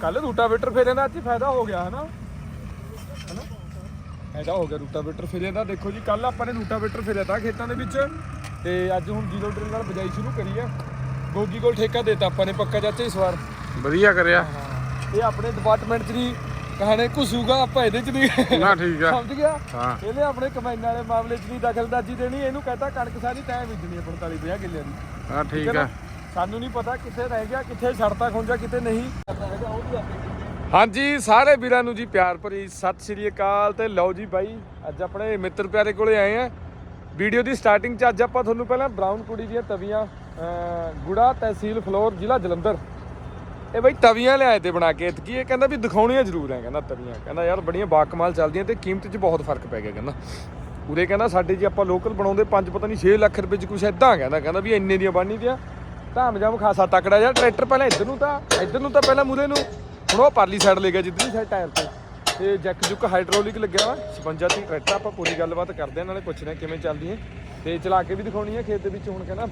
ਕੱਲ ਰੂਟਾਵੇਟਰ ਫੇਰੇ ਦਾ ਅੱਜ ਫਾਇਦਾ ਹੋ ਗਿਆ ਹਨਾ? ਹਨਾ? ਫਾਇਦਾ ਹੋ ਗਿਆ ਰੂਟਾਵੇਟਰ ਫੇਰੇ ਦਾ। ਦੇਖੋ ਜੀ ਕੱਲ ਆਪਾਂ ਨੇ ਰੂਟਾਵੇਟਰ ਫੇਰਿਆ ਤਾਂ ਖੇਤਾਂ ਦੇ ਵਿੱਚ ਤੇ ਅੱਜ ਹੁਣ ਜੀਰੋ ਡਰਿਲ ਨਾਲ ਬਜਾਈ ਸ਼ੁਰੂ ਕਰੀ ਆ। ਗੋਗੀ ਕੋਲ ਠੇਕਾ ਦੇਤਾ ਆਪਾਂ ਨੇ ਪੱਕਾ ਚਾਚਾ ਇਸ ਵਾਰ। ਵਧੀਆ ਕਰਿਆ। ਇਹ ਆਪਣੇ ਡਿਪਾਰਟਮੈਂਟ 'ਚ ਨਹੀਂ ਕਹਾਣੇ ਘੁਸੂਗਾ ਆਪਾਂ ਇਹਦੇ 'ਚ ਨਹੀਂ ਨਾ ਠੀਕ ਆ। ਸਮਝ ਗਿਆ? ਇਹਨੇ ਆਪਣੇ ਕਮਾਈਨਾਂ ਵਾਲੇ ਮਾਮਲੇ 'ਚ ਨਹੀਂ ਦਖਲਅੰਦਾਜ਼ੀ ਦੇਣੀ ਇਹਨੂੰ ਕਹਤਾ ਕਣਕ ਸਾਰੀ ਤੈਂ ਬੀਜਣੀ ਹੈ 45 50 ਕਿੱਲਿਆਂ ਦੀ। ਹਾਂ ਠੀਕ ਆ? ਸਾਨੂੰ ਨਹੀਂ ਪਤਾ ਕਿੱਥੇ ਰਹਿ ਗਿਆ, ਕਿੱਥੇ ਛੜਤਾ ਖੁੰਝਾ, ਕਿੱਥੇ ਨਹੀਂ। ਹਾਂਜੀ, ਸਾਰੇ ਵੀਰਾਂ ਨੂੰ ਜੀ ਪਿਆਰ ਭਰੀ ਸਤਿ ਸ਼੍ਰੀ ਅਕਾਲ ਤੇ ਲਓ ਜੀ ਬਾਈ, ਅੱਜ ਆਪਣੇ ਮਿੱਤਰ ਪਿਆਰੇ ਕੋਲੇ ਆਏ ਆ। ਵੀਡੀਓ ਦੀ ਸਟਾਰਟਿੰਗ ਚ ਅੱਜ ਆਪਾਂ ਤੁਹਾਨੂੰ ਪਹਿਲਾਂ ਬਰਾਊਨ ਕੁੜੀ ਦੀਆਂ ਤਵੀਆਂ ਗੁੜਾ ਤਹਿਸੀਲ ਫਲੋਰ, ਜ਼ਿਲ੍ਹਾ ਜਲੰਧਰ। ਇਹ ਬਈ ਤਵੀਆਂ ਲਿਆਏ ਤੇ ਬਣਾ ਕੇ, ਇਤਕੀ ਇਹ ਕਹਿੰਦਾ ਵੀ ਦਿਖਾਉਣੀਆਂ ਜ਼ਰੂਰ ਹੈ ਕਹਿੰਦਾ ਤਵੀਆਂ। ਕਹਿੰਦਾ ਯਾਰ ਬੜੀਆਂ ਬਾਕਮਾਲ ਚੱਲਦੀਆਂ ਤੇ ਕੀਮਤ 'ਚ ਬਹੁਤ ਫ਼ਰਕ ਪੈ ਗਿਆ, ਕਹਿੰਦਾ। ਉਰੇ ਕਹਿੰਦਾ, ਸਾਡੇ ਜੀ ਆਪਾਂ ਲੋਕਲ ਬਣਾਉਂਦੇ ਪੰਜ ਪਤਾ ਨਹੀਂ 6 ਲੱਖ ਰੁਪਏ 'ਚ ਕੁਛ ਐਦਾਂ ਕਹਿੰਦਾ ਕਹਿੰਦਾ ਵੀ ਇੰਨੇ ਦੀਆਂ ਬਣਨੀ ਦੀਆਂ ਧਾਮ ਜਾਮ ਖਾਸਾ ਤਕੜਾ ਜਿਹਾ ਟਰੈਕਟਰ ਪਹਿਲਾਂ ਇੱਧਰ ਨੂੰ ਤਾਂ, ਇੱਧਰ ਨੂੰ ਤਾਂ ਪਹਿਲਾਂ ਮੂਰੇ ਨੂੰ। ਹੁਣ ਉਹ ਪਰਲੀ ਸਾਈਡ ਲੈ ਗਿਆ ਜਿੱਧਰਲੀ ਸਾਈਡ ਟਾਇਰ ਤੇ। ਤੇ ਜੈਕ ਜੁਕ ਹਾਈਡ੍ਰੋਲਿਕ ਲੱਗਿਆ ਵਾ 56 ਦੀ ਟਰੈਕਟਰ, ਆਪਾਂ ਪੂਰੀ ਗੱਲਬਾਤ ਕਰਦੇ ਆ ਨਾਲੇ ਪੁੱਛਦੇ ਕਿਵੇਂ ਚੱਲਦੀ ਹੈ। ਤੇ ਚਲਾ ਕੇ ਵੀ ਦਿਖਾਉਣੀ ਹੈ, ਖੇਤ ਦੇ ਵਿੱਚ ਹੁਣ ਕਹਿੰਦਾ,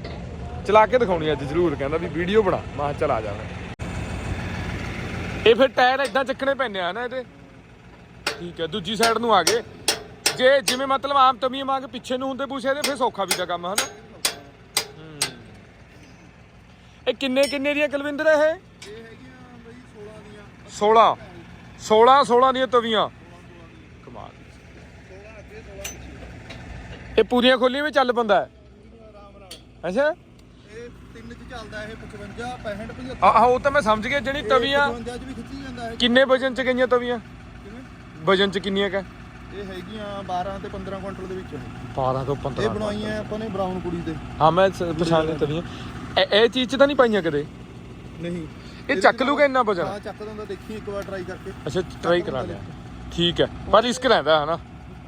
ਚਲਾ ਕੇ ਦਿਖਾਉਣੀ ਅੱਜ ਜ਼ਰੂਰ, ਕਹਿੰਦਾ ਵੀ ਵੀਡੀਓ ਬਣਾ। ਮੈਂ ਕਿਹਾ ਆ ਜਾਣਾ ਇਹ ਫਿਰ ਟਾਇਰ ਇਦਾਂ ਚੱਕਣੇ ਪੈਣੇ ਆ ਨਾ ਇਹਦੇ। ਠੀਕ ਹੈ, ਦੂਜੀ ਸਾਈਡ ਨੂੰ ਆ ਗਏ। ਜੇ ਜਿਵੇਂ ਮਤਲਬ ਆਮ ਤਮੀਮ ਆ ਕੇ ਪਿੱਛੇ ਨੂੰ ਹੁੰਦੇ ਪੂਛੇ ਦੇ ਫਿਰ ਸੌਖਾ ਵੀ ਦਾ ਕੰਮ ਹਨਾ ਹੂੰ। ਇਹ ਕਿੰਨੇ ਕਿੰਨੇ ਦੀਆਂ ਕੁਲਵਿੰਦਰ ਇਹ? ਇਹ ਹੈਗੀਆਂ ਬਈ 16 ਦੀਆਂ। 16 16 16 ਦੀਆਂ ਤਵੀਆਂ। ਕਮਾਲ। 16 ਅੱਗੇ 16 ਪਿੱਛੇ ਇਹ ਪੂਰੀਆਂ ਖੋਲੀਆਂ ਵੀ ਚੱਲ ਪੰਦਾ ਅੱਛਾ। ਇਹ ਤਿੰਨ ਚ ਚੱਲਦਾ ਇਹ 55 65 75 ਆਹ ਉਹ ਤਾਂ ਮੈਂ ਸਮਝ ਗਿਆ ਜਿਹੜੀ ਤਵੀਆਂ 55 ਚ ਵੀ ਖਿੱਚੀ ਜਾਂਦਾ ਇਹ। ਕਿੰਨੇ ਵਜਨ ਚ ਗਈਆਂ ਤਵੀਆਂ? ਵਜਨ ਚ ਕਿੰਨੀਆਂ ਕਾ? ਇਹ ਹੈਗੀਆਂ 12 ਤੇ 15 ਕੁਇੰਟਲ ਦੇ ਵਿੱਚ। 12 ਤੋਂ ਇਹ ਬਣਾਈਆਂ ਆਪਾਂ ਨੇ ਬਰਾਊਨ ਕੁੜੀ ਤੇ ਹਾਂ ਮੈਂ ਪਛਾਣ ਲਈ ਤਵੀਆਂ। ਇਹ ਇਹ ਚੀਜ਼ ਚ ਤਾਂ ਨਹੀਂ ਪਾਈਆਂ ਕਦੇ? ਨਹੀਂ। ਇਹ ਚੱਕ ਲੂਗਾ ਇੰਨਾ ਵਜਨ ਹਾਂ ਚੱਕ ਦਿੰਦਾ ਦੇਖੀ ਇੱਕ ਵਾਰ ਟਰਾਈ ਕਰਕੇ। ਅੱਛਾ ਟਰਾਈ ਕਰਾ ਲਿਆ। ਠੀਕ ਹੈ ਪਰ ਰਿਸਕ ਰਹਿੰਦਾ ਹੈ ਨਾ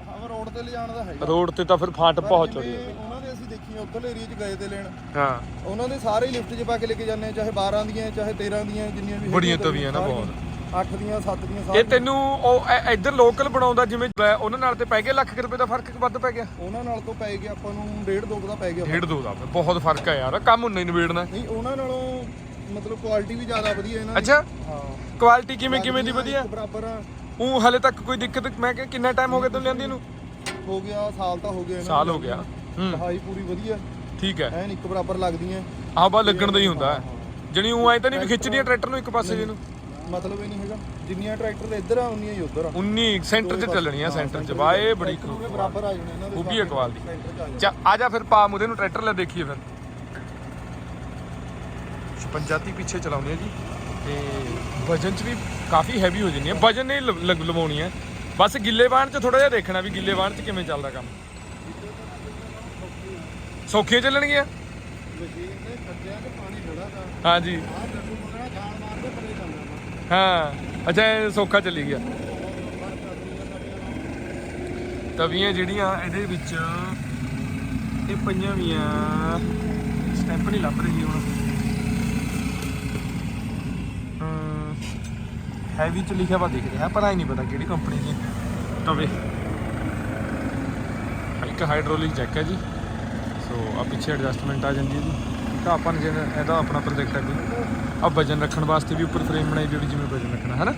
ਹਾਂ ਰੋਡ ਤੇ ਲਿਜਾਣ ਦਾ ਹੈਗਾ। ਰੋਡ ਤੇ ਤਾਂ ਫਿਰ ਫਾਟ ਪਰ ਬਹੁਤ ਜਿਵੇਂ ਉਹਨਾਂ ਦੇ ਅਸੀਂ ਦੇਖੀਆਂ ਉੱਧਰਲੇ ਏਰੀਆ 'ਚ ਗਏ ਤੇ ਲੈਣ। ਹਾਂ। ਉਹਨਾਂ ਦੇ ਸਾਰੇ ਲਿਫਟ 'ਚ ਪਾ ਕੇ ਲੈ ਕੇ ਜਾਂਦੇ ਆ ਚਾਹੇ 12 ਦੀਆਂ ਚਾਹੇ 13 ਦੀਆਂ ਜਿੰਨੀਆਂ ਵੀ ਬੜੀਆਂ ਤਵੀਆਂ ਨਾ। ਬਹੁਤ। ਅੱਠ ਦੀਆਂ 7 ਦੀਆਂ ਇਹ ਸਾਰੀਆਂ ਤੈਨੂੰ ਉਹ ਇੱਧਰ ਲੋਕਲ ਬਣਾਉਂਦਾ ਜਿਵੇਂ ਉਹਨਾਂ ਨਾਲ ਤੇ ਪੈ ਗਿਆ ਲੱਖ ਕੁ ਰੁਪਏ ਦਾ ਫ਼ਰਕ ਵੱਧ ਪੈ ਗਿਆ? ਉਹਨਾਂ ਨਾਲ ਤੋਂ ਪੈ ਗਿਆ ਆਪਾਂ ਨੂੰ ਡੇਢ ਦੋ ਕੁ ਦਾ ਪੈ ਗਿਆ ਡੇਢ ਦੋ ਦਾ ਬਹੁਤ ਫ਼ਰਕ ਹੈ ਯਾਰ ਕੰਮ ਹੀ ਨਿਬੇੜਨਾ। ਨਹੀਂ ਉਹਨਾਂ ਨਾਲੋਂ ਮਤਲਬ ਕੁਆਲਿਟੀ ਵੀ ਜ਼ਿਆਦਾ ਵਧੀਆ ਇਹਨਾਂ ਦੀ। ਅੱਛਾ? ਹਾਂ। ਕੁਆਲਿਟੀ ਕਿਵੇਂ ਕਿਵੇਂ ਦੀ ਵਧੀਆ? ਇੱਕ ਬਰਾਬਰ ਆ। ਉਹ ਹਲੇ ਤੱਕ ਕੋਈ ਦਿੱਕਤ ਮੈਂ ਕਿਹਾ ਕਿੰਨਾ ਟਾਈਮ ਹੋ ਗਿਆ ਤੈਨੂੰ ਲਿਆਂਦੀ ਨੂੰ? ਹੋ ਗਿਆ ਸਾਲ ਤਾਂ ਹੋ ਗਿਆ ਇਹਨਾਂ ਸਾਲ ਹੋ ਗਿਆ। ਹੂੰ। ਸਫ਼ਾਈ ਪੂਰੀ ਵਧੀਆ। ਠੀਕ ਹੈ। ਐਨ ਇੱਕ ਬਰਾਬਰ ਲੱਗਦੀਆਂ। ਆਹ ਬਾ ਲੱਗਣ ਦਾ ਹੀ ਹੁੰਦਾ। ਜਣੀ ਉਹ ਐ ਤਾਂ ਨਹੀਂ ਵੀ ਖਿੱਚਦੀਆਂ ਟਰੈਕਟਰ ਨੂੰ ਇੱਕ ਪਾਸੇ ਜਿਹਨੂੰ? ਮਤਲਬ ਇਹ ਨਹੀਂ ਹੈਗਾ। ਜਿੰਨੀਆਂ ਟਰੈਕਟਰ ਇੱਧਰ ਆ ਉਨੀਆਂ ਹੀ ਉੱਧਰ ਆ। 19 ਸੈਂਟਰ 'ਚ ਚੱਲਣੀਆਂ ਸੈਂਟਰ 'ਚ। ਵਾ ਇਹ ਬੜੀ ਪੂਰੇ ਬਰਾਬਰ ਆ ਜਾਣੇ ਇਹਨਾਂ ਦੇ ਖੂਬੀ ਹੈ ਕਮਾਲ ਦੀ। ਸੈਂਟਰ 'ਚ ਆ ਜਾਣੇ। ਚਾ ਆ ਜਾ ਫਿਰ ਪਾ ਮੁਦੇ ਨੂੰ ਟਰੈਕਟਰ ਲੈ ਦੇਖੀਏ ਫਿਰ। 56 ਤੀ ਪਿੱਛੇ ਚਲਾਉਂਦੇ ਆ ਜੀ। ਤੇ ਵਜਨ ਚ ਵੀ ਕਾਫੀ ਹੈਵੀ ਹੋ ਜਾਂਦੀ ਹੈ ਵਜਨ ਨਹੀਂ ਲ- ਲ- ਲਵਾਉਣੀ ਹੈ ਬਸ ਗਿੱਲੇ ਬਾਣ ਚ ਥੋੜਾ ਜਿਹਾ ਦੇਖਣਾ ਵੀ ਗਿੱਲੇ ਬਾਣ ਚ ਕਿਵੇਂ ਚੱਲਦਾ ਕੰਮ। ਸੌਖੀਆਂ ਚੱਲਣਗੀਆਂ? ਮਸ਼ੀਨ ਦੇ ਖੱਡਿਆਂ 'ਚ ਪਾਣੀ ਥੋੜਾ ਦਾ ਹਾਂਜੀ। ਆਹ ਡੱਡੂ ਮੰਗਣਾ ਛਾਲ ਮਾਰ ਕੇ ਪਰੇ ਚੱਲਦਾ ਹਾਂ, ਅੱਛਾ, ਇਹ ਸੌਖਾ ਚੱਲੀ ਗਿਆ। ਤਵੀਆਂ ਜਿਹੜੀਆਂ, ਇਹਦੇ ਵਿੱਚ ਇਹ ਪਈਆਂ ਵੀ ਆ। ਸਟੈਂਪ ਨਹੀਂ ਲੱਭ ਰਹੀ ਹੁਣ। ਹੈਵੀ ਚ ਲਿਖਿਆ ਵਾ, ਦਿਖ ਰਿਹਾ, ਪਰ ਆਈ ਨਹੀਂ ਪਤਾ ਕਿਹੜੀ ਕੰਪਨੀ ਦੀ ਤਵੇ। ਇੱਕ ਹਾਈਡ੍ਰੋਲਿਕ ਜੈਕ ਹੈ ਜੀ। ਸੋ ਆ ਪਿੱਛੇ ਐਡਜਸਟਮੈਂਟ ਆ ਜਾਂਦੀ ਹੈ ਜੀ। ਤਾਂ ਆਪਾਂ ਨੇ ਜਿਹੜਾ, ਇਹਦਾ ਆਪਣਾ ਪ੍ਰੋਜੈਕਟ ਹੈ ਕੋਈ ਆ ਵਜਨ ਰੱਖਣ ਵਾਸਤੇ ਵੀ ਉੱਪਰ ਫਰੇਮ ਬਣਾਈ ਜਿਹੜੀ ਜਿਵੇਂ ਵਜਨ ਰੱਖਣਾ ਹੈ ਨਾ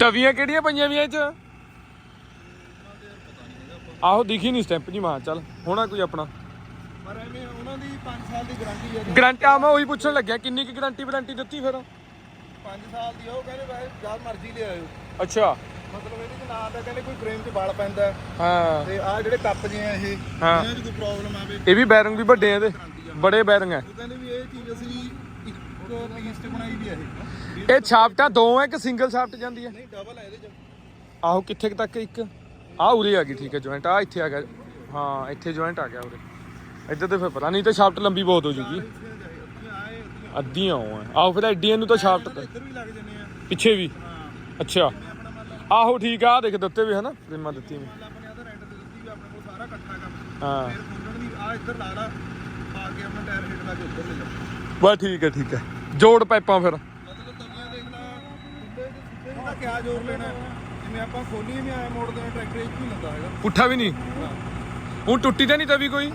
ਤਵੀਆਂ ਕਿਹੜੀਆਂ ਪਈਆਂ ਵੀਆਂ ਚ? ਆਹੋ ਦਿਖੀ ਨਹੀਂ ਸਟੈਂਪ ਜੀ ਮਾਂ ਚੱਲ ਹੋਣਾ ਕੋਈ ਆਪਣਾ। ਪਰ ਐਵੇਂ ਉਹਨਾਂ ਦੀ 5 ਸਾਲ ਦੀ ਗਾਰੰਟੀ ਹੈ ਗਰੰਟੀ ਆ ਮੈਂ ਉਹੀ ਪੁੱਛਣ ਲੱਗਿਆ ਕਿੰਨੀ ਕੀ ਗਰੰਟੀ ਵਾਰੰਟੀ ਦਿੱਤੀ ਫਿਰ? 5 ਸਾਲ ਦੀ ਉਹ ਕਹਿੰਦੇ ਵੈਸੇ ਜਦ ਮਰਜ਼ੀ ਲੈ ਆਇਓ। ਅੱਛਾ। ਮਤਲਬ ਇਹਦੇ ਚ ਨਾ ਤਾਂ ਕਹਿੰਦੇ ਕੋਈ ਫਰੇਮ 'ਚ ਵਲ ਪੈਂਦਾ। ਹੈ, ਹਾਂ ਤੇ ਆ ਜਿਹੜੇ ਕੱਪ ਜਿਹੇ ਆ ਇਹ ਹਾਂ। ਇਹਨਾਂ 'ਚ ਕੋਈ ਪ੍ਰੋਬਲਮ ਆਵੇ? ਇਹ ਵੀ ਬੈਰਿੰਗ ਵੀ ਵੱਡੇ ਆ ਇਹਦੇ। ਬੜੇ ਬੈਰਿੰਗ ਆ। ਉਹ ਕਹਿੰਦੇ ਵੀ ਇਹ ਚੀਜ਼ ਅਸੀਂ ਇੱਕ ਪੀਸ 'ਚ ਬਣਾਈ ਵੀ ਆ ਇਹ। ਇਹ ਛਾਪਟਾਂ ਦੋ ਆ ਕਿ ਸਿੰਗਲ ਛਾਪਟ ਜਾਂਦੀ ਹੈ ਨਹੀਂ ਡਬਲ ਹੈ ਇਹਦੇ 'ਚ। ਆਹੋ ਕਿੱਥੇ ਕੁ ਤੱਕ ਇੱਕ? ਆ ਉਰੇ ਆ ਗਈ ਠੀਕ ਹੈ ਜੁਆਇੰਟ ਆ ਇੱਥੇ ਆ ਗਿਆ। ਹਾਂ ਇੱਥੇ ਜੁਆਇੰਟ ਆ ਗਿਆ ਉਰੇ। ਇੱਧਰ ਤੇ ਫਿਰ ਪਤਾ ਨਹੀਂ ਤੇ ਸ਼ਾਫਟ ਲੰਬੀ ਬਹੁਤ ਹੋ ਜੂਗੀ। ਅੱਧੀਆਂ ਆਏ ਅੱਧੀਆਂ ਅੱਧੀਆਂ ਉਹ ਆ ਆਹੋ ਫਿਰ ਐਡੀਆਂ ਨੂੰ ਤਾਂ ਸ਼ਾਫਟ ਇੱਧਰ ਵੀ ਲੱਗ ਜੰਨੇ ਆ। ਪਿੱਛੇ ਵੀ? ਅੱਛਾ। ਆਹੋ ਠੀਕ ਆ ਦੇਖ ਦਿੱਤੇ ਵੀ ਹਨਾ ਫਰੇਮਾਂ ਦਿੱਤੀਆਂ ਵੀ। ਮੰਨ ਲਾ ਆਪਣੇ ਆਧਾਰ ਰੈਂਟ ਤੇ ਦਿੱਤੀ ਵੀ ਆਪਣੇ ਕੋਲ ਸਾਰਾ ਇਕੱਠਾ ਕੰਮ। ਹਾਂ। ਫਿਰ ਖੋਲਣ ਦੀ ਆ ਇੱਧਰ ਲਾ ਲਾ ਆ ਕੇ ਆਪਣਾ ਟਾਇਰ ਹਿੱਟ ਲਾ ਕੇ ਉੱਧਰ ਲੈ ਜਾ। ਬਸ ਠੀਕ ਹੈ ਠੀਕ ਹੈ ਜੋੜ ਪਾਈਪਾਂ ਫਿਰ। ਮਤਲਬ ਤਵੀਆਂ ਦੇਖ ਲਾ ਸਿੱਧੇ ਸਿੱਧੇ ਦਾ ਕਿਆ ਜ਼ੋਰ ਲੈਣਾ ਹੈ? ਜਿਵੇਂ ਆਪਾਂ ਖੋਲੀਏ ਵੀ ਆਏ ਟਰੈਕਟਰ ਲੰਦਾ ਹੈਗਾ। ਪੁੱਠਾ ਵੀ ਨਹੀਂ। ਹੁਣ ਟੁੱਟੀ ਤਾਂ ਨਹੀਂ ਤਵੀ ਕੋਈ?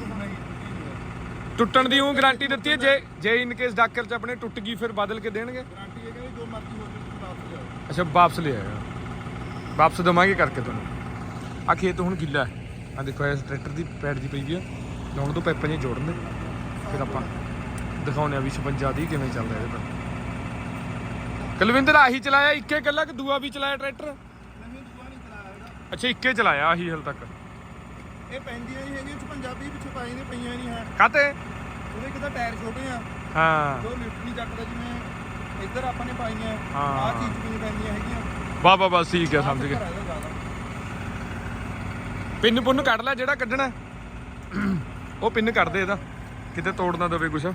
ਟੁੱਟਣ ਦੀ ਉਹ ਗਾਰੰਟੀ ਦਿੱਤੀ ਹੈ ਜੇ ਜੇ ਇਨ ਕੇਸ ਡਾਕਰ ਚ ਆਪਣੇ ਟੁੱਟ ਗਈ ਫਿਰ ਬਦਲ ਕੇ ਦੇਣਗੇ? ਗਾਰੰਟੀ ਹੈ ਕਿ ਜੋ ਮਰਜ਼ੀ ਹੋ ਜਾਵੇ ਵਾਪਸ ਜਾਓ ਅੱਛਾ ਵਾਪਸ ਲੈ ਆਇਆ ਵਾਪਸ ਦਵਾਂਗੇ ਕਰਕੇ ਤੁਹਾਨੂੰ। ਆ ਖੇਤ ਹੁਣ ਗਿੱਲਾ ਹੈ। ਆ ਦੇਖੋ ਇਸ ਟਰੈਕਟਰ ਦੀ ਪੈੜ ਦੀ ਪਈ ਵੀ ਆ। ਲਾਉਣ ਤੋਂ ਪੈਪਾਂ ਜਿਹੀਆਂ ਜੋੜਨ ਦੇ। ਫਿਰ ਆਪਾਂ ਦਿਖਾਉਂਦੇ ਆ ਵੀ 56 ਦੀ ਕਿਵੇਂ ਚੱਲਦਾ ਇਹਦੇ ਪਰ। ਕੁਲਵਿੰਦਰ ਆਹੀ ਚਲਾਇਆ ਇੱਕੇ ਇਕੱਲਾ ਕਿ ਦੂਆ ਵੀ ਚਲਾਇਆ ਟਰੈਕਟਰ? ਨਹੀਂ ਦੂਆ ਨਹੀਂ ਚਲਾਇਆ ਹੈਗਾ ਅੱਛਾ ਇੱਕੇ ਚਲਾਇਆ ਆਹੀ ਹਾਲ ਤੱਕ। ਇਹ ਪੈਂਦੀਆਂ ਨਹੀਂ ਹੈਗੀਆਂ ਪੰਜਾਬੀ ਪਿੱਛੇ ਪਾਈ ਨੇ ਪਈਆਂ ਨਹੀਂ ਹੈ। ਕਾਤੇ ਉਹਦੇ ਕਿਤਾ ਟਾਇਰ ਛੋਟੇ ਆ। ਹਾਂ। ਜੋ ਲਿਫਟ ਨਹੀਂ ਚੱਕਦਾ ਜਿਵੇਂ ਇੱਧਰ ਆਪਾਂ ਨੇ ਪਾਈਆਂ। ਆਹ ਚੀਜ਼ ਵੀ ਨਹੀਂ ਪੈਂਦੀਆਂ ਹੈਗੀਆਂ। ਵਾਹ ਵਾਹ ਵਾਹ ਠੀਕ ਹੈ ਸਮਝ ਗਏ। ਚੱਕਰ ਪਿੰਨ ਪੁੰਨ ਕੱਢ ਲੈ, ਜਿਹੜਾ ਕੱਢਣਾ। ਉਹ ਪਿੰਨ ਕੱਢ ਦੇ ਇਹਦਾ। ਕਿਤੇ ਤੋੜ ਨਾ ਦਵੇ ਕੁਛ।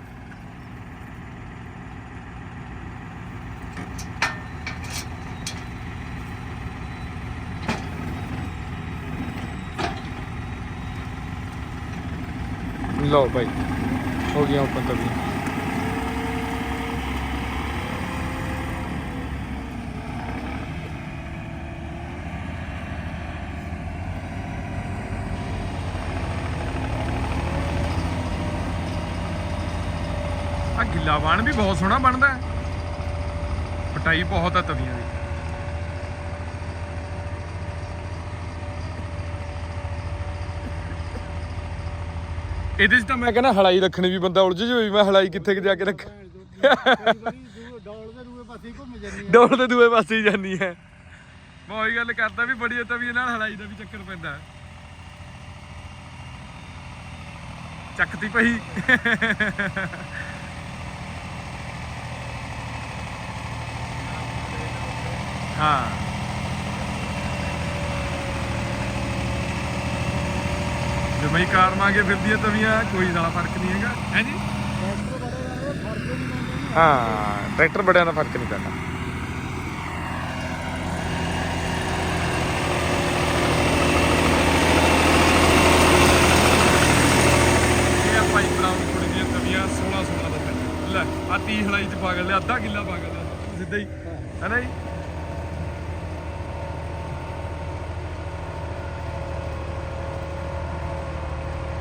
ਲਓ ਭਾਈ ਹੋ ਗਿਆ ਓਪਨ ਤਵੀ ਆ ਬਾਣ ਵੀ ਬਹੁਤ ਸੋਹਣਾ ਬਣਦਾ ਹੈ। ਪਟਾਈ ਬਹੁਤ ਆ ਤਵੀਆਂ ਦੀ। ਇਹਦੇ 'ਚ ਤਾਂ ਮੈਂ ਕਹਿੰਦਾ ਹਲਾਈ ਰੱਖਣੀ ਵੀ ਬੰਦਾ ਉਲਝ ਜਾਵੇ ਵੀ ਮੈਂ ਹਲਾਈ ਕਿੱਥੇ ਕੁ ਜਾ ਕੇ ਰੱਖ ਡੋਲ ਦੇ ਦੂਏ ਪਾਸੇ ਘੁੰਮ ਜਾਂਦੀ ਡੋਲ ਦੇ ਦੂਏ ਪਾਸੇ ਹੀ ਜਾਨੀ ਹੈ। ਮੈਂ ਉਹੀ ਗੱਲ ਕਰਦਾ ਵੀ ਬੜੀ ਤਵੀ ਨਾਲ ਹਲਾਈ ਦਾ ਵੀ ਚੱਕਰ ਪੈਂਦਾ ਹੈ। ਚੱਕਤੀ ਪਈ। ਹਾਂ। ਜਿਵੇਂ ਹੀ ਕਾਰ ਮਾਂਗੇ ਫਿਰਦੀਆਂ ਤਵੀਆਂ ਕੋਈ ਜ਼ਿਆਦਾ ਫ਼ਰਕ ਨਹੀਂ ਹੈਗਾ। ਹੈ ਜੀ? ਹਾਂ, ਟਰੈਕਟਰ ਬੜਿਆਂ ਦਾ ਫ਼ਰਕ ਨਹੀਂ ਪੈਂਦਾ। ਇਹ ਆ ਭਾਈ ਬਰਾਊਨ ਕੁੜੀ ਦੀਆਂ ਤਵੀਆਂ 16 16 ਦਾ ਪੈਂਦਾ। ਲੈ ਆ 30 ਹਲਾਈ ਚ ਪਾਗਲ ਲਿਆ ਅੱਧਾ ਕਿੱਲਾ ਪਾਗਲ ਲਿਆ ਸਿੱਧਾ ਹੀ। ਹੈ ਨਾ ਜੀ?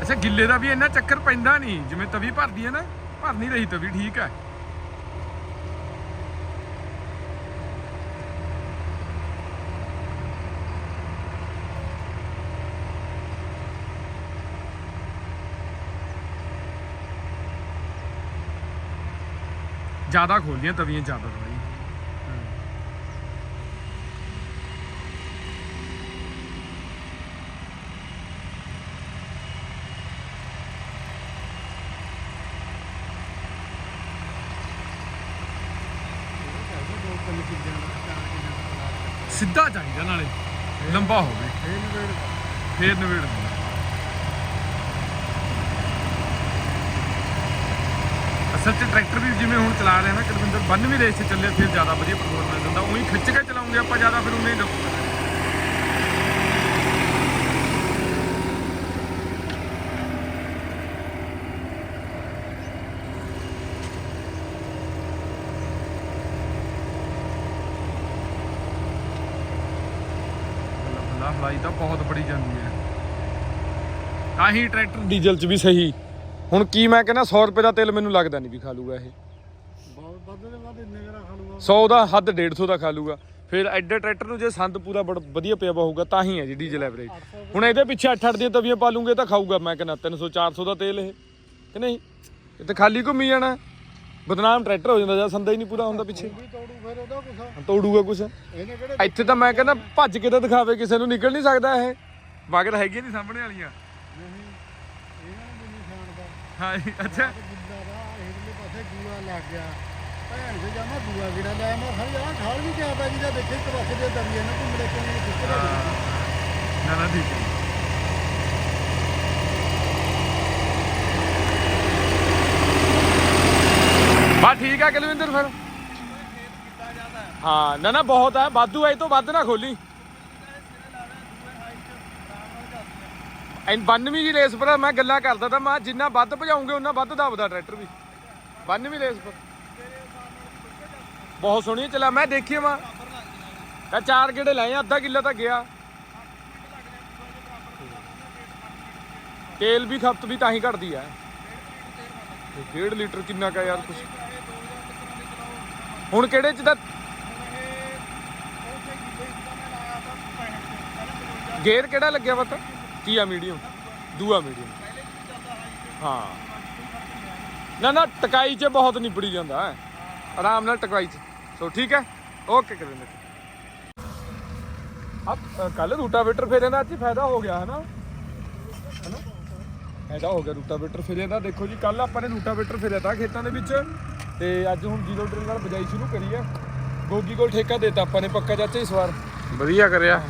ਅੱਛਾ, ਗਿੱਲੇ ਦਾ ਵੀ ਇੰਨਾ ਚੱਕਰ ਪੈਂਦਾ ਨਹੀਂ, ਜਿਵੇਂ ਤਵੀ ਭਰਦੀ ਹੈ ਨਾ ਭਰ ਨਹੀਂ ਰਹੀ ਤਵੀ, ਠੀਕ ਹੈ। ਜ਼ਿਆਦਾ ਖੋਲੀਆਂ ਤਵੀਆਂ ਜ਼ਿਆਦਾ ਥੋੜੀ ਸਿੱਧਾ ਚਾਹੀਦਾ ਨਾਲੇ। ਲੰਬਾ ਹੋਵੇ ਫੇਰ ਨਵੇੜ ਦਿੰਦਾ। ਅਸਲ 'ਚ ਟਰੈਕਟਰ ਵੀ ਜਿਵੇਂ ਹੁਣ ਚਲਾ ਰਹੇ ਨਾ ਕੁਲਵਿੰਦਰ ਬੰਨ ਵੀ ਰੇਸ 'ਚ ਚੱਲੇ ਫਿਰ ਜ਼ਿਆਦਾ ਵਧੀਆ ਪਰਫਾਰਮੈਂਸ ਦਿੰਦਾ। ਉਹੀ ਖਿੱਚ ਕੇ ਚਲਾਉਂਗੇ ਆਪਾਂ ਜ਼ਿਆਦਾ ਫਿਰ ਉਨੇ ਹੀ ਲੱਗੂਗਾ ਬੱਲਾ ਬੱਲਾ ਹਲਾਈ ਤਾਂ ਬਹੁਤ ਬੜੀ ਜਾਂਦੀ ਹੈ ਤਾਂ ਹੀ ਟਰੈਕਟਰ ਡੀਜ਼ਲ 'ਚ ਵੀ ਸਹੀ। ਹੁਣ ਕੀ ਮੈਂ ਕਹਿੰਦਾ 100 ਰੁਪਏ ਦਾ ਤੇਲ ਮੈਨੂੰ ਲੱਗਦਾ ਨਹੀਂ ਵੀ ਖਾ ਲੂਗਾ ਇਹ। ਬਹੁਤ ਵੱਧ ਦੇ ਵੱਧ ਇੰਨੇ ਕਰਾ ਖਾ ਲੂਗਾ। 100 ਦਾ ਹੱਦ 150 ਦਾ ਖਾ ਲੂਗਾ। ਫਿਰ ਐਡੇ ਟਰੈਕਟਰ ਨੂੰ ਜੇ ਸੰਦ ਪੂਰਾ ਬੜ ਵਧੀਆ ਪਿਆ ਹੋਊਗਾ ਤਾਂ ਹੀ ਹੈ ਜੀ ਡੀਜ਼ਲ ਐਵਰੇਜ। ਹੁਣ ਇਹਦੇ ਪਿੱਛੇ 8-8 ਦੀਆਂ ਤਵੀਆਂ ਪਾ ਲੂੰਗੇ ਤਾਂ ਖਾਊਗਾ ਮੈਂ ਕਹਿੰਦਾ 300-400 ਦਾ ਤੇਲ ਇਹ। ਕਿ ਨਹੀਂ? ਇਹ ਤਾਂ ਖਾਲੀ ਘੁੰਮੀ ਜਾਣਾ। ਬਦਨਾਮ ਟਰੈਕਟਰ ਹੋ ਜਾਂਦਾ ਜਾਂ ਸੰਦਾ ਹੀ ਨਹੀਂ ਪੂਰਾ ਹੁੰਦਾ ਪਿੱਛੇ। ਵੀ ਤੋੜੂ ਫਿਰ ਉਹਦਾ ਕੁਛ। ਤੋੜੂਗਾ ਕੁਛ। ਇਹਨੇ ਕਿਹੜੇ ਇੱਥੇ ਤਾਂ ਮੈਂ ਕਹਿੰਦਾ ਭੱਜ ਕੇ ਤਾਂ ਦਿਖਾਵੇ ਕਿਸੇ ਨੂੰ ਨਿਕਲ ਨਹੀਂ ਸਕਦਾ ਇਹ। ਮਗਰ ਹੈਗੀਆਂ ਨਹੀਂ ਸਾਹਮਣੇ ਵਾਲੀਆਂ ਨਹੀਂ ਇਹਨਾਂ ਨੂੰ ਵੀ ਨਹੀਂ ਖਾਣਦਾ ਹਾਂ ਜੀ, ਅੱਛਾ ਜਿੱਦਾਂ ਦਾ ਇਹਦੇ ਪਾਸੇ ਦੂਆ ਲੱਗ ਗਿਆ। ਭੈਣ ਦੇ ਜਾਮਾ ਦੂਆ ਜਿਹੜਾ ਲੈ ਮੈਂ ਖੜੀ ਆ ਖਾਲ ਵੀ ਕਿਆ ਪੈ ਜਿਹਦਾ ਦੇਖੇ ਇੱਕ ਪਾਸੇ ਦੇ ਦਰੀਏ ਨਾ ਘੁੰਮ ਲੈ ਕੇ ਨਹੀਂ ਖਿੱਚ ਰਿਹਾ ਨਾ ਨਾ ਠੀਕ ਹੈ। ਬਾ ਠੀਕ ਆ ਕੁਲਵਿੰਦਰ ਫਿਰ? ਹਾਂ ਨਾ ਨਾ ਬਹੁਤ ਹੈ ਵਾਧੂ ਹੈ ਇਹ ਤੋਂ ਵੱਧ ਨਾ ਖੋਲੀ। ਐਂ 92 ਦੀ ਰੇਸ ਪਰ ਮੈਂ ਗੱਲਾਂ ਕਰਦਾ ਤਾਂ ਮੈਂ ਜਿੰਨਾ ਵੱਧ ਭਜਾਉਂਗੇ ਉਹਨਾਂ ਵੱਧ ਦਬਦਾ ਟਰੈਕਟਰ ਵੀ। 92 ਰੇਸ ਪਰ। ਬਹੁਤ ਸੋਹਣੀ ਚਲਾ, ਮੈਂ ਦੇਖੀ ਮੈਂ। ਤਾਂ ਚਾਰ ਗੇੜੇ ਲਾਏ ਅੱਧਾ ਕਿੱਲਾ ਤਾਂ ਗਿਆ। ਤੇਲ ਵੀ ਖਪਤ ਵੀ ਤਾਂ ਹੀ ਘਟਦੀ ਹੈ ਤੇ 1.5 ਲੀਟਰ ਕਿੰਨਾ ਕਾ ਯਾਰ ਕੁਛ। ਹੁਣ ਕਿਹੜੇ ਚ ਦਾ ਗੇਅਰ ਕਿਹੜਾ ਲੱਗਿਆ ਪਤਾ ਕੀ ਆ ਮੀਡੀਅਮ ਦੂਆ ਮੀਡੀਅਮ ਹਾਂ। ਨਾ ਨਾ ਟਕਾਈ 'ਚ ਬਹੁਤ ਨਿਬੜੀ ਜਾਂਦਾ ਹੈ। ਆਰਾਮ ਨਾਲ ਟਕਾਈ 'ਚ। ਸੋ ਠੀਕ ਹੈ। ਓਕੇ ਕਰਿੰਦਰ ਅਬ ਕੱਲ ਰੂਟਾਵੇਟਰ ਫੇਰੇ ਦਾ ਅੱਜ ਫਾਇਦਾ ਹੋ ਗਿਆ ਹੈ ਨਾ ਹੈਨਾ? ਫਾਇਦਾ ਹੋ ਗਿਆ ਰੂਟਾਵੇਟਰ ਫੇਰੇ ਦਾ। ਦੇਖੋ ਜੀ ਕੱਲ ਆਪਾਂ ਨੇ ਰੂਟਾਵੇਟਰ ਫੇਰਿਆ ਤਾਂ ਖੇਤਾਂ ਦੇ ਵਿੱਚ। ਤੇ ਅੱਜ ਹੁਣ ਜ਼ੀਰੋ ਡਰਿਲ ਨਾਲ ਬਜਾਈ ਸ਼ੁਰੂ ਕਰੀ ਹੈ। ਗੋਗੀ ਕੋਲ ਠੇਕਾ ਦੇਤਾ ਆਪਾਂ ਨੇ ਪੱਕਾ ਚਾਚਾ ਇਸ ਵਾਰ। ਵਧੀਆ ਕਰਿਆ।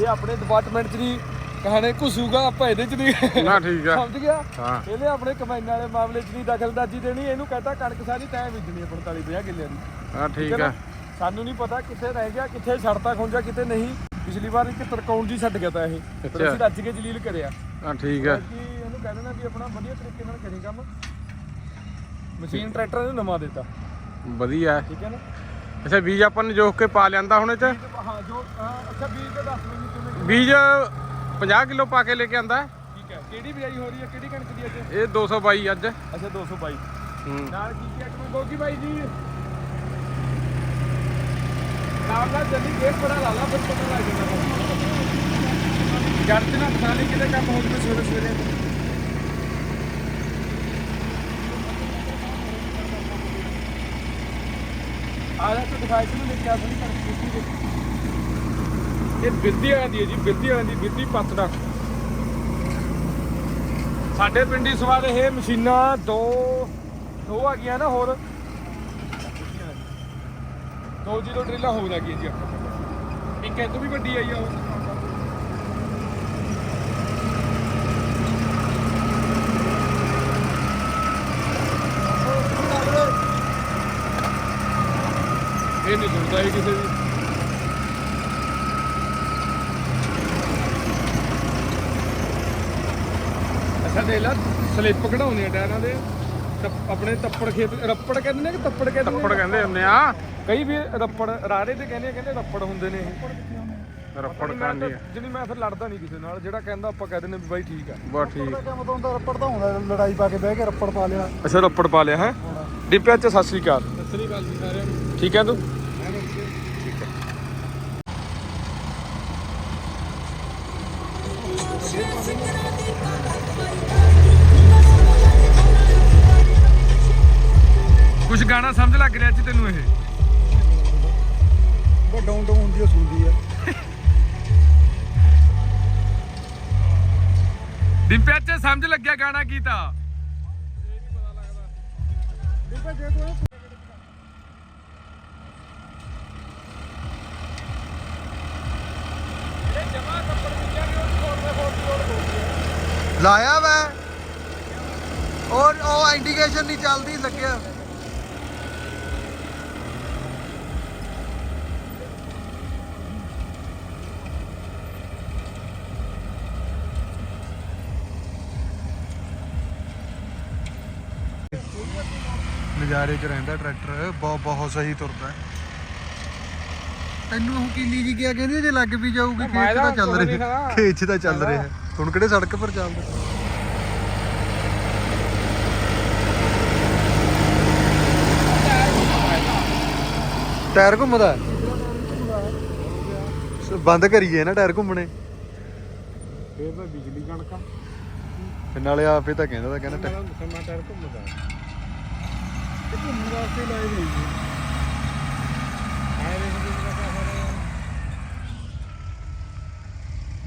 ਇਹ ਆਪਣੇ ਡਿਪਾਰਟਮੈਂਟ 'ਚ ਨਹੀਂ ਕਹਾਣੇ ਘੁਸੂਗਾ ਆਪਾਂ ਇਹਦੇ 'ਚ ਨਹੀਂ। ਨਾ ਠੀਕ ਆ। ਸਮਝ ਗਿਆ? ਹਾਂ। ਇਹਨੇ ਆਪਣੇ ਕਮਾਈਆਂ ਵਾਲੇ ਮਾਮਲੇ 'ਚ ਨਹੀਂ ਦਖਲਅੰਦਾਜ਼ੀ ਦੇਣੀ ਇਹਨੂੰ ਕਹਤਾ ਕਣਕ ਸਾਰੀ ਤੈਂ ਬੀਜਣੀ ਹੈ 45 50 ਕਿੱਲਿਆਂ ਦੀ। ਹਾਂ ਠੀਕ ਆ? ਸਾਨੂੰ ਨਹੀਂ ਪਤਾ ਕਿੱਥੇ ਰਹਿ ਗਿਆ ਕਿੱਥੇ ਛੜਤਾ ਖੁੰਝਾ ਕਿਤੇ ਨਹੀਂ। ਪਿਛਲੀ ਵਾਰ ਇੱਕ ਤਰਕੌਣ ਜੀ ਛੱਡ ਗਿਆ ਤਾਂ ਇਹ। ਅਸੀਂ ਰੱਜ ਕੇ ਜਲੀਲ ਕਰਿਆ। ਹਾਂ ਠੀਕ ਆ। ਕਿ ਇਹਨੂੰ ਕਹਿ ਦੇਣਾ ਵੀ ਆਪਣਾ ਵਧੀਆ ਤਰੀਕੇ ਨਾਲ ਕਰੀ ਕੰਮ। ਮਸ਼ੀਨ ਟਰੈਕਟਰ ਨੂੰ ਨਵਾਂ ਦਿੱਤਾ। ਵਧੀਆ। ਠੀਕ ਹੈ ਨਾ? ਅੱਛਾ ਬੀਜ ਆਪਾਂ ਨੇ ਜੋਖ ਕੇ ਪਾ ਲਿਆਂਦਾ ਹੁਣ ਇਹ ਚ? ਹਾਂ ਜੋ ਅੱਛਾ ਬੀਜ ਦੇ ਦੱਸ ਮੈਨੂੰ ਕਿਵੇਂ ਬੀਜ 50 ਕਿਲੋ ਪਾ ਕੇ ਲੈ ਕੇ ਆਂਦਾ। ਠੀਕ ਹੈ। ਕਿਹੜੀ ਬਿਜਾਈ ਹੋ ਰਹੀ ਹੈ? ਕਿਹੜੀ ਕਣਕ ਦੀ ਅੱਜ? ਇਹ 222 ਅੱਜ। ਅੱਛਾ 222 ਹੂੰ। ਨਾਲ ਕੀ ਕੀ ਆਈਟਮ ਗੋਗੀ ਬਾਈ ਜੀ? ਨਾਲ ਨਾਲ ਜਲਦੀ ਗੇਟ ਪੜਾ ਲਾ ਲਾ ਫਿਰ ਪਤਾ ਲੱਗ ਜਾਂਦਾ। ਜੜ ਤੇ ਨਾ ਪਛਾਣੇ ਕਿਤੇ ਕੰਮ ਹੋ ਜਵੇ ਸਵੇਰੇ ਸਵੇਰੇ। ਆ ਜਾ ਤੂੰ ਦਿਖਾਈ ਤੈਨੂੰ ਲੈ ਕੇ ਆ ਸੋਣੀ ਕਣਕ ਕੀਤੀ ਦੇ ਇਹ ਬਿਰਦੀ ਵਾਲਿਆਂ ਦੀ ਹੈ ਜੀ ਬਿਰਦੀ ਵਾਲਿਆਂ ਦੀ ਬਿਰਦੀ ਪੱਤੜਾ ਸਾਡੇ ਪਿੰਡੀ ਸਵਾਦ ਇਹ, ਮਸ਼ੀਨਾਂ ਦੋ ਦੋ ਆ ਗਈਆਂ ਨਾ ਹੋਰ। ਦੋ ਜੀਰੋ ਡਰਿੱਲਾਂ ਹੋਰ ਆ ਗਈਆਂ ਜੀ ਇੱਕ ਇਹ ਤੋਂ ਵੀ ਵੱਡੀ ਆਈ ਆ ਉਹ। ਇਹ ਨਹੀਂ ਜੁੜਦਾ ਇਹ ਕਿਸੇ ਦੀ। ਅੱਛਾ ਦੇ ਲਾ ਸਲਿੱਪ ਕਢਾਉਣੇ ਆ ਟਾਇਰਾਂ ਦੇ। ਆਪਣੇ ਤੱਪੜ ਖੇਤ ਰੱਪੜ ਕਹਿੰਦੇ ਨੇ ਕਿ ਤੱਪੜ ਕਹਿੰਦੇ ਨੇ? ਥੱਪੜ ਕਹਿੰਦੇ ਹੁੰਦੇ ਆ। ਕਈ ਵੀ ਰੱਪੜ ਰਾੜੇ ਤੇ ਕਹਿੰਦੇ ਆ ਕਹਿੰਦੇ ਰੱਪੜ ਹੁੰਦੇ ਨੇ ਇਹ। ਰੱਪੜ ਮੈਂ ਤਾਂ- ਜਿਹਨੀ ਮੈਂ ਫਿਰ ਲੜਦਾ ਨਹੀਂ ਕਿਸੇ ਨਾਲ ਜਿਹੜਾ ਕਹਿੰਦਾ ਆਪਾਂ ਕਹਿ ਦਿੰਦੇ ਵੀ ਬਾਈ ਠੀਕ ਆ। ਬਸ ਠੀਕ। ਕੰਮ ਤਾਂ ਹੁੰਦਾ ਰੱਪੜ ਤਾਂ ਹੁੰਦਾ ਲੜਾਈ ਪਾ ਕੇ ਬਹਿ ਕੇ ਰੱਪੜ ਪਾ ਲਿਆ। ਅੱਛਾ ਰੱਪੜ ਪਾ ਲਿਆ ਹੈ? ਡਿੱਪਿਆ ਚ ਸਤਿ ਸ੍ਰੀ ਅਕਾਲ। ਸਤਿ ਸ੍ਰੀ ਅਕਾਲ ਜੀ ਸਾਰਿਆਂ ਨੂੰ। ਠੀਕ ਹੈ ਤੂੰ? ਲੱਗ ਰਿਹਾ ਸੀ ਤੈਨੂੰ ਇਹ? ਉਹ ਡਾਊਨ ਡਾਊਨ ਹੁੰਦੀ ਉਹ ਸੁਣਦੀ ਆ। ਡਿੰਪਿਆ ਚ ਸਮਝ ਲੱਗਿਆ ਗਾਣਾ ਕੀ ਤਾਂ? ਦੇਖੋ ਜੇ ਕੋਈ ਲਾਇਆ ਵਾ ਔਰ ਉਹ ਇੰਡੀਕੇਸ਼ਨ ਨਹੀਂ ਚੱਲਦੀ ਲੱਗਿਆ। ਨਜ਼ਾਰੇ 'ਚ ਰਹਿੰਦਾ ਟਰੈਕਟਰ ਬਹੁਤ ਬਹੁਤ ਸਹੀ ਤੁਰਦਾ। ਤੈਨੂੰ ਉਹ ਕੀਲੀ ਜੀ ਕਿਹਾ ਕਹਿੰਦੀ ਜੇ ਲੱਗ ਵੀ ਜਾਊਗੀ ਮੈਂ ਖੇਤ 'ਚ ਤਾਂ ਚੱਲ ਰਿਹਾ ਖੜਾ। ਖੇਤ 'ਚ ਤਾਂ ਚੱਲ ਰਿਹਾ। ਹੁਣ ਕਿਹੜੇ ਸੜਕ ਪਰ ਚੱਲਦਾ? ਟਾਇਰ ਘੁੰਮਦਾ ਬੰਦ ਕਰੀਏ ਨਾ ਟਾਇਰ ਘੁੰਮਣੇ। ਫੇਰ ਤਾਂ ਬਿਜਲੀ ਕਣਕਾ। ਨਾਲੇ ਆਪੇ ਤਾਂ ਕਹਿੰਦਾ ਤਾਂ ਕਹਿੰਦਾ ਟਾਇਰ ਘੁੰਮਦਾ ਤੇ ਘੁੰਮਣ ਵਾਸਤੇ ਲਾਏ ਨੇ।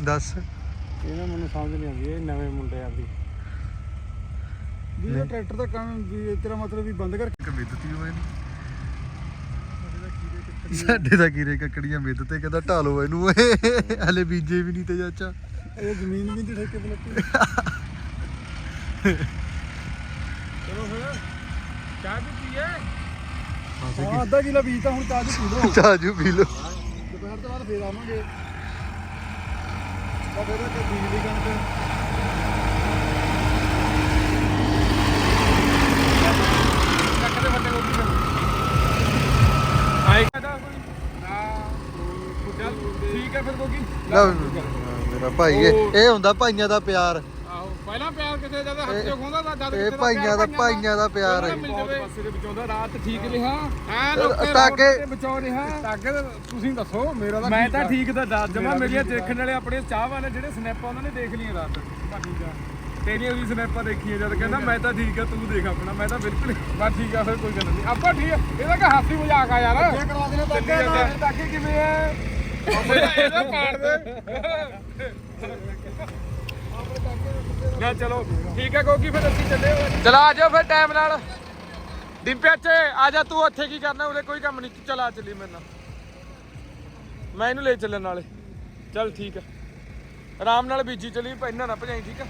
ਦੱਸ ਇਹਨਾਂ ਮੈਨੂੰ ਸਮਝ ਨਹੀਂ ਆਉਂਦੀ ਇਹ ਨਵੇਂ ਮੁੰਡੇ ਆ ਦੀ ਵੀ ਇਹ ਟਰੈਕਟਰ ਦਾ ਕੰਮ ਵੀ ਤੇਰਾ ਮਤਲਬ ਵੀ ਬੰਦ ਕਰਕੇ ਮਿੱਦਤੀ ਹੋਏ ਨੇ। ਸਾਡੇ ਤਾਂ ਕੀਰੇ ਕੱਕੜੀਆਂ। ਮਿੱਦ ਤੇ ਕਹਿੰਦਾ ਢਾਲੋ ਇਹਨੂੰ ਹਲੇ ਬੀਜੇ ਵੀ ਨਹੀਂ ਤੇ ਚਾਚਾ। ਇਹ ਜ਼ਮੀਨ ਵੀ ਨਹੀਂ ਠੇਕੇ ਤੇ ਲੱਗੀ। ਚਲੋ ਫਿਰ ਚਾਹ ਵੀ ਹਾਂ ਅੱਧਾ ਕਿਲਾ ਬੀਜ ਤਾਂ ਹੁਣ ਚਾਹ ਚ ਪੀ ਲਓ। ਚਾਹ ਪੀ ਲਓ। ਦੁਪਹਿਰ ਤੋਂ ਬਾਅਦ ਫੇਰ ਆਵਾਂਗੇ। ਤਾਂ ਫਿਰ ਤੇ ਬਿਜਲੀ ਕਣਕ। ਚੱਕ ਦੇ ਵੱਡੇ ਗੋਗੀ ਫਿਰ। ਆਏ ਕਦਾ ਕੋਈ? ਹਾਂ ਚੱਲ ਠੀਕ ਹੈ ਫਿਰ ਲਓ ਮੇਰਾ ਭਾਈ ਇਹ ਇਹ ਹੁੰਦਾ ਭਾਈਆਂ ਦਾ ਪਿਆਰ। ਪਹਿਲਾਂ ਪਿਆਰ ਕਿਤੇ ਜਦ ਹੱਥ ਚੋਂ ਖੋਂਦਾ ਤਾਂ ਜਦ ਇਹ ਭਾਈਆਂ ਦਾ ਭਾਈਆਂ ਦਾ ਪਿਆਰ ਹੈ ਪਾਸੇ ਦੇ ਬਚਾਉਂਦਾ ਰਾਤ ਠੀਕ ਰਿਹਾ। ਐਨ ਉੱਤੇ ਟਾਕੇ ਬਚਾਉ ਰਿਹਾ। ਟਾਕੇ ਤਾਂ ਤੁਸੀਂ ਦੱਸੋ ਮੇਰਾ ਤਾਂ ਮੈਂ ਠੀਕ ਤਾਂ ਆ। ਠੀਕ ਦਾ ਦੱਸ ਜਮਾ ਮੇਰਾ ਮੇਰੀਆਂ ਠੀਕ ਦੇਖਣ ਵਾਲੇ ਆਪਣੇ ਚਾਹਵਾਨ ਜਿਹੜੇ ਸਨੈਪਾਂ ਉਹਨਾਂ ਨੇ ਦੇਖ ਲਈਆਂ ਰਾਤ। ਤੇਰੀਆਂ ਵੀ ਸਨੈਪਾਂ ਦੇਖੀਆਂ ਜਦ ਕਹਿੰਦਾ ਮੈਂ ਤਾਂ ਠੀਕ ਆ ਤੂੰ ਦੇਖ ਆਪਣਾ। ਮੈਂ ਤਾਂ ਬਿਲਕੁਲ ਬਸ ਠੀਕ ਆ ਫਿਰ ਕੋਈ ਗੱਲ ਨਹੀਂ। ਆਪਾਂ ਠੀਕ ਆ। ਇਹਦਾ ਕਿ ਹਾਸੀ ਮਜ਼ਾਕ ਆ ਯਾਰ। ਇਹ ਕਰਾ ਦੇਣਾ ਨਾਲ ਟਾਕੇ ਕਿਵੇਂ ਆ? ਇਹਦਾ ਪਾੜ ਦੇ। ਨਾ ਚਲੋ, ਠੀਕ ਹੈ ਕੋਕੀ ਫਿਰ ਅਸੀਂ ਚੱਲੇ ਹੋਏ ਚਲਾ ਆ ਜਾਓ ਫਿਰ ਟਾਈਮ ਨਾਲ। ਡਿੰਪਿਆ ਚ ਆ ਜਾ, ਤੂੰ ਉੱਥੇ ਕੀ ਕਰਨਾ ਉਹਦੇ ਕੋਈ ਕੰਮ ਨਹੀਂ ਚਲਾ ਚੱਲੀ ਮੇਰੇ ਨਾਲ। ਮੈਂ ਇਹਨੂੰ ਲੈ ਚੱਲਣ ਨਾਲੇ ਚੱਲ ਠੀਕ ਹੈ। ਆਰਾਮ ਨਾਲ ਬੀਜੀ ਚੱਲੀ ਪੈਣਾ ਨਾ ਭਜਾਈ, ਠੀਕ ਹੈ।